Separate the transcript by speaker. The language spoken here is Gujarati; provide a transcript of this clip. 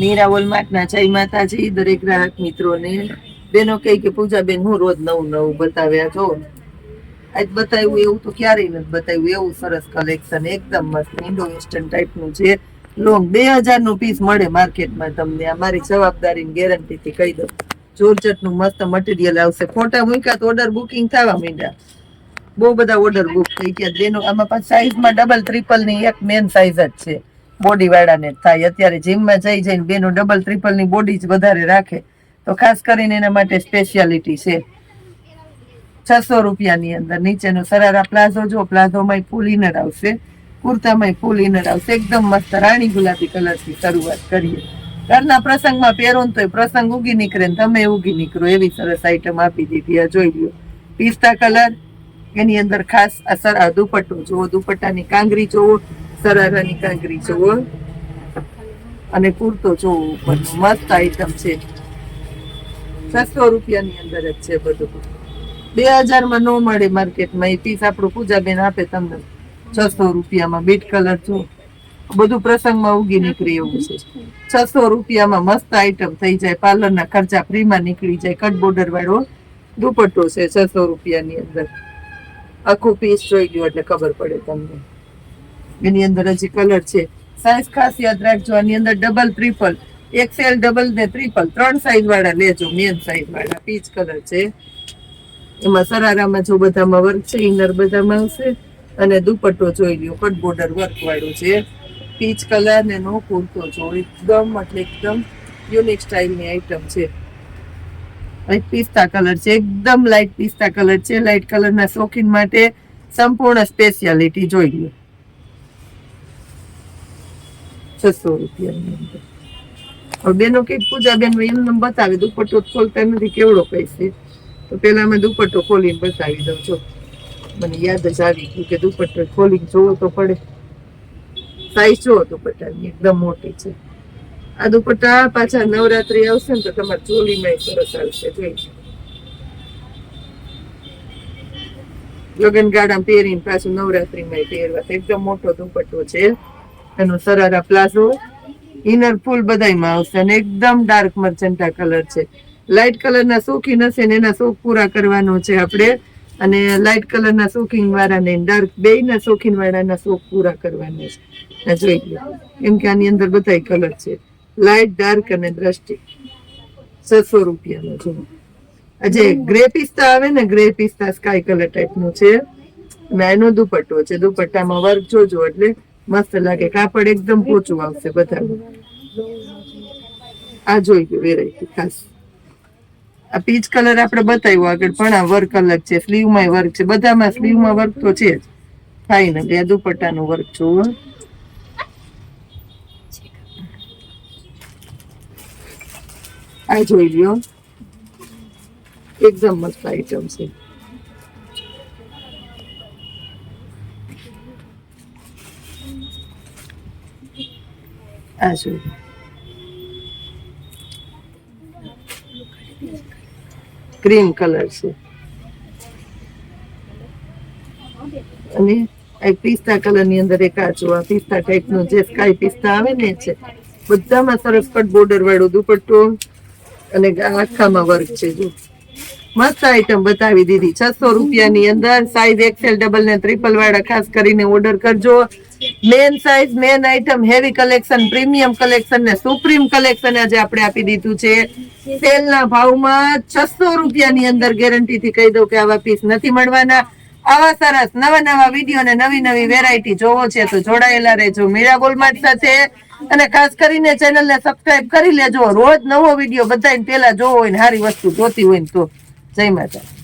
Speaker 1: મીરા વોલમાર્ટના જય માતાજી, દરેક ગ્રાહક મિત્રોને. બેનો કહે કે, પૂજાબેન, હું રોજ નવું નવું બતાવ્યા જો. આજ બતાવ્યું એવું તો ક્યારેય નથી બતાવ્યું. એવું સરસ કલેક્શન એકદમ મસ્ત ઇન્ડો વેસ્ટર્ન ટાઈપનું છે. લોંગ બે હજારનું પીસ મળે માર્કેટમાં તમને. આ મારી જવાબદારીની ગેરંટીથી કહી દઉં. જોરજટનું મસ્ત મટીરિયલ આવશે. ફોટા મૂક્યા તો ઓર્ડર બુકિંગ થવા માંડ્યા. બહુ બધા ઓર્ડર બુક થઈ ગયા. બેનો, આમાં પાછું સાઈઝમાં ડબલ ટ્રિપલની એક મેન સાઈઝ જ છે. બોડી વાળાને થાય. અત્યારે જીમમાં જઈ જઈને બેનો ડબલ ટ્રિપલની બોડી જ વધારે રાખે. તો ખાસ કરીને એના માટે સ્પેશિયાલિટી છે. છસો રૂપિયાની અંદર. નીચેનો સરારા પ્લાઝો જો પ્લાઝોમાં ફૂલ ઇનર આવશે. કુર્તામાં ફૂલ ઇનર આવશે. એકદમ મસ્ત રાણી ગુલાબી કલરથી શરૂઆત કરીએ. ઘરના પ્રસંગમાં પહેરો ને તો પ્રસંગ ઉગી નીકળે ને તમે ઉગી નીકળો. એવી સરસ આઈટમ આપી દીધી. આ જોઈ લ્યો. પિસ્તા કલર. એની અંદર ખાસ આ સર આ દુપટ્ટો જુઓ. દુપટ્ટાની કાંગરી જુઓ. સરારાની કાંકરી જુઓ. અને કુર્તો જોવો ઉપર મસ્ત આઈટમ છે. છસો રૂપિયાની અંદર જ છે બધું. બે હજારમાં નો મળે માર્કેટમાં. એ પીસ આપણું પૂજાબેન આપે તમને. છસો રૂપિયામાં. બીટ કલર જો બધું પ્રસંગમાં ઉગી નીકળી એવું છે. છસો રૂપિયામાં મસ્ત આઈટમ થઈ જાય. પાર્લરના ખર્ચા ફ્રીમાં નીકળી જાય. કટ બોર્ડર વાળો દુપટ્ટો છે છસો રૂપિયાની અંદર. આખું પીસ જોઈ ગયો એટલે ખબર પડે તમને. એની અંદર હજી કલર છે. સાઈઝ ખાસ રાખજો, આની અંદર ડબલ ટ્રિપલ એક્સેલ ડબલ ને ટ્રિપલ ત્રણ સાઈઝ વાળા લેજો મેન સાઈઝ વાળા. પીચ કલર છે. એમાં સરારામાં જો બધામાં વર્ક છે ઇનર બધામાં આવશે. અને દુપટ્ટો જોઈ લ્યો, કટ બોર્ડર વર્ક વાળું છે. પીચ કલર ને નો કુર્તો જો, એકદમ એટલે એકદમ યુનિક સ્ટાઇલની આઈટમ છે. પિસ્તા કલર છે, એકદમ લાઇટ પિસ્તા કલર છે. લાઇટ કલરના શોખીન માટે સંપૂર્ણ સ્પેશિયાલિટી જોઈ લો છસો રૂપિયાની અંદર. બેનો કંઈક પૂજાબેન એમને બતાવે, દુપટ્ટો ખોલતા નથી, કેવડો પૈસે? તો પેલા અમે દુપટ્ટો ખોલીને બતાવી દઉં છો મને યાદ જ આવી ગયું કે દુપટ્ટો ખોલીને જોવો તો પડે. સાઈઝ જોવો દુપટ્ટાની એકદમ મોટી છે. આ દુપટ્ટા પાછા નવરાત્રી આવશે ને તો તમારે ચોલીમાં સરસ આવશે, જોઈ લગન ગાડા પહેરીને પાછું નવરાત્રીમાં પહેરવા એકદમ મોટો દુપટ્ટો છે. એનો સરારા પ્લાઝો. ઇનર ફૂલ બધાયમાં આવશે અને એકદમ ડાર્ક મર્ચન્ટા કલર છે. લાઇટ કલરના શોખીન હશે ને એના શોખ પૂરા કરવાનો છે આપણે. અને લાઇટ કલરના શોખીન વાળાને ડાર્ક બેયના શોખીન વાળાના શોખ પૂરા કરવાના છે. જોઈ લો. કેમ કે આની અંદર બધાય કલર છે. લાઇટ ડાર્ક અને દ્રષ્ટિ. છસો રૂપિયાનો જો આ જે ગ્રે પિસ્તા આવે ને ગ્રે પિસ્તા સ્કાય કલર ટાઈપનું છે. અને એનો દુપટ્ટો છે. દુપટ્ટામાં વર્ક જોજો એટલે મસ્ત લાગે કાપડ એકદમ પોચું આવશે બધા આ જોઈ ગયું વેરાયટી ખાસ. આ પીચ કલર આપણે બતાવ્યો આગળ, પણ આ વર્ક અલગ છે. સ્લીવમાં વર્ક છે. બધામાં સ્લીવમાં વર્ક તો છે જ. ફાઇનલી આ દુપટ્ટાનું વર્ક જુઓ આ જોઈ લ્યો. એકદમ મસ્ત આઈટમ છે. આ ક્રીમ કલર છે અને આ પિસ્તા કલરની અંદર એક આ આ પિસ્તા ટાઈપનું જે સ્કાય પિસ્તા આવે ને છે બધામાં સરસ કટ બોર્ડર વાળો દુપટ્ટો અને આખામાં વર્ક છે જો મસ્ત આઈટમ બતાવી દીધી. છસો રૂપિયાની અંદર સાઈઝ એક્સેલ ડબલ ને ટ્રિપલ વાળા ખાસ કરીને ઓર્ડર કરજો. Main size main item heavy collection premium collection ને સુપ્રીમ કલેક્શન આજે આપણે આપી દીધું છે. સેલના ભાવમાં છસો રૂપિયાની અંદર ગેરંટી થી કહી દઉં કે આવા પીસ નથી મળવાના. આવા સરસ નવા નવા વીડિયો ને નવી નવી વેરાયટી જોવો છે તો જોડાયેલા રહેજો. મીરા ગોલમાર્ટ સાથે અને ખાસ કરીને ચેનલ ને સબસ્ક્રાઇબ કરી લેજો. રોજ નવો વીડિયો બધાને પેલા જોવો હોય ને સારી વસ્તુ જોતી હોય ને તો. જય માતા